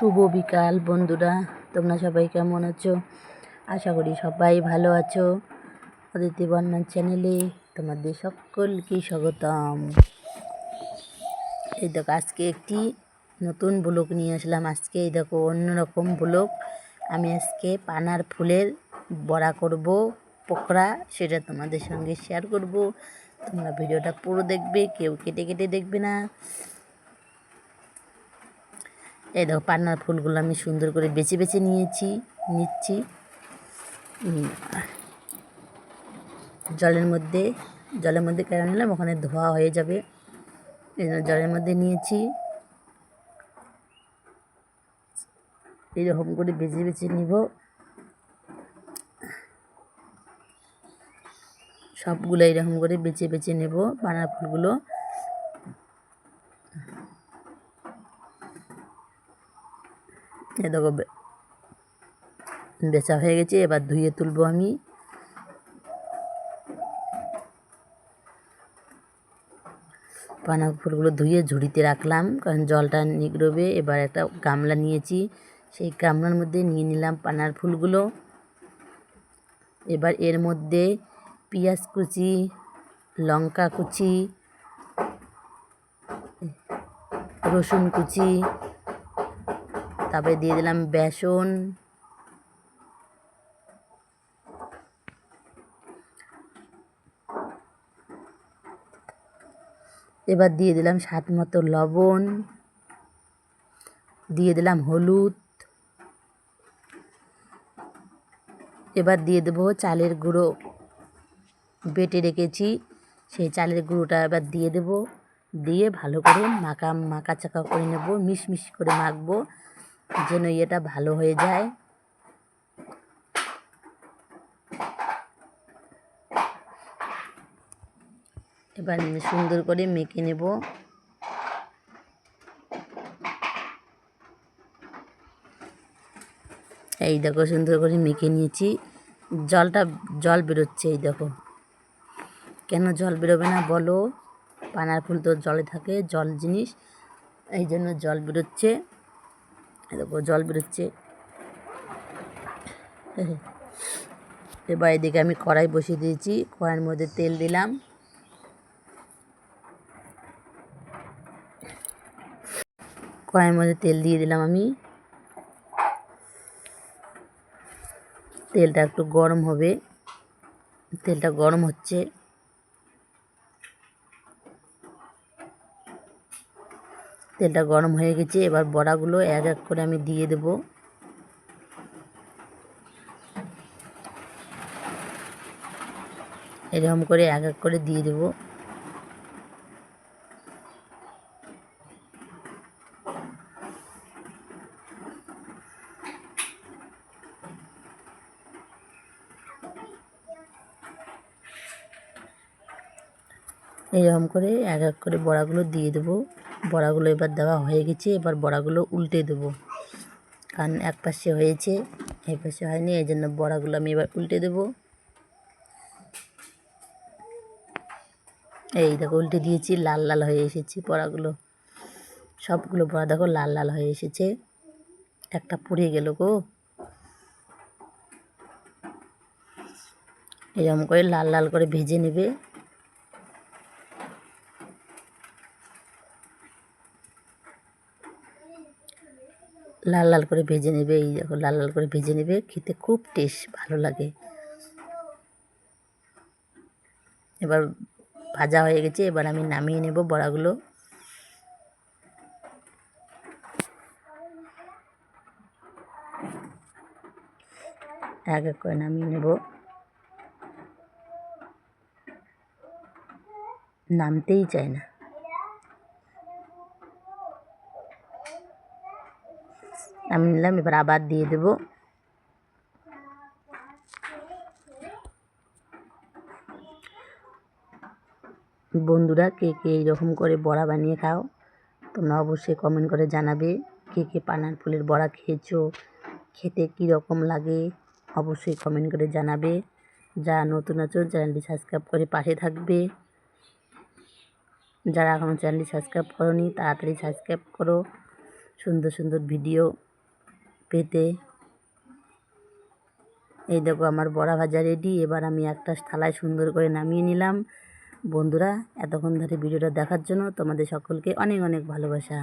শুভ বিকাল বন্ধুরা, তোমরা সবাই কেমন আছো? আশা করি সবাই ভালো আছো। অদিতি বর্ণার চ্যানেলে তোমাদের সকলকে স্বাগতম। এই দেখো, আজকে একটি নতুন ব্লগ নিয়ে আসলাম। আজকে এই দেখো, অন্যরকম ব্লগ। আমি আজকে পানার ফুলের বড়া করব, পকোড়া সেটা তোমাদের সঙ্গে শেয়ার করব। তোমরা ভিডিওটা পুরো দেখবে, কেউ কেটে কেটে দেখবে না। এই দেখো, পান্নার ফুলগুলো আমি সুন্দর করে বেছে বেছে নিয়েছি, নিচ্ছি। জলের মধ্যে জলের মধ্যে কেন নিলাম? ওখানে ধোয়া হয়ে যাবে। এই জলের মধ্যে নিয়েছি। এইরকম করে বেছে বেছে নিব। সবগুলো এরকম করে বেছে বেছে নেব পানার ফুলগুলো। এ দেখো বেচা হয়ে গেছে, এবার ধুয়ে তুলবো আমি। পানা ফুলগুলো ধুয়ে ঝুড়িতে রাখলাম, কারণ জলটা নিগড়বে। এবার একটা গামলা নিয়েছি, সেই গামলার মধ্যে নিয়ে নিলাম পানার ফুলগুলো। এবার এর মধ্যে পেঁয়াজ কুচি, লঙ্কা কুচি, রসুন কুচি তারপরে দিয়ে দিলাম বেসন। এবার দিয়ে দিলাম স্বাদ মতো লবণ। দিয়ে দিলাম হলুদ। এবার দিয়ে দেবো চালের গুঁড়ো। বেটে রেখেছি, সেই চালের গুঁড়োটা এবার দিয়ে দেবো। দিয়ে ভালো করে মাখা মাখা চাকা করে নেব, মিশমিশ করে মাখবো। যেন এটা ভালো হয়ে যায়। এবার সুন্দর করে মেখে নেব। এই দেখো, সুন্দর করে মেখে নিয়েছি। জলটা, জল বেরোচ্ছে এই দেখো। কেন জল বেরোবে না বলো? পানার ফুল তো জলে থাকে, জল জিনিস। এই জন্য জল বেরোচ্ছে। দেখো, জল বেরোচ্ছে। এবার এদিকে আমি কড়াই বসিয়ে দিয়েছি, কড়াইয়ের মধ্যে তেল দিলাম। কড়াইয়ের মধ্যে তেল দিয়ে দিলাম আমি। তেলটা একটু গরম হবে। তেলটা গরম হচ্ছে। তেলটা গরম হয়ে গেছে, এবার বড়াগুলো এক এক করে আমি দিয়ে দেব। এরকম করে এক এক করে দিয়ে দেবো। এরকম করে এক এক করে বড়াগুলো দিয়ে দেবো। বড়াগুলো এবার দেওয়া হয়ে গেছে, এবার বড়াগুলো উল্টে দেবো। কারণ এক পাশে হয়েছে এই পাশে হয়নি, এই জন্য বড়াগুলো আমি এবার উল্টে দেবো। এই দেখো, উল্টে দিয়েছি, লাল লাল হয়ে এসেছে বড়াগুলো। সবগুলো বড়া দেখো, লাল লাল হয়ে এসেছে। একটা পুড়ে গেল গো। এরকম করে লাল লাল করে ভেজে নেবে। লাল লাল করে ভেজে নেবে, এই দেখো লাল লাল করে ভেজে নেবে, খেতে খুব টেস্ট ভালো লাগে। এবার ভাজা হয়ে গেছে, এবার আমি নামিয়ে নেব বড়াগুলো। এক এক করে নামিয়ে নেব। নামতেই চায় না। আমি নিলাম এবার আবার দিয়ে দেব বন্ধুরা, কে কে এইরকম করে বড়া বানিয়ে খাও, তোমরা অবশ্যই কমেন্ট করে জানাবে কে কে পানার ফুলের বড়া খেয়েছো, খেতে কী রকম লাগে, অবশ্যই কমেন্ট করে জানাবে। যারা নতুন আছো, চ্যানেলটি সাবস্ক্রাইব করে পাশে থাকবে। যারা এখনও চ্যানেলটি সাবস্ক্রাইব করনি, তাড়াতাড়ি সাবস্ক্রাইব করো। সুন্দর সুন্দর ভিডিও পেতে। এই দেখো আমার বড়া ভাজা রেডি এবার আমি একটা থালায় সুন্দর করে নামিয়ে নিলাম। বন্ধুরা, এতক্ষণ ধরে ভিডিওটা দেখার জন্য তোমাদের সকলকে অনেক অনেক ভালোবাসা।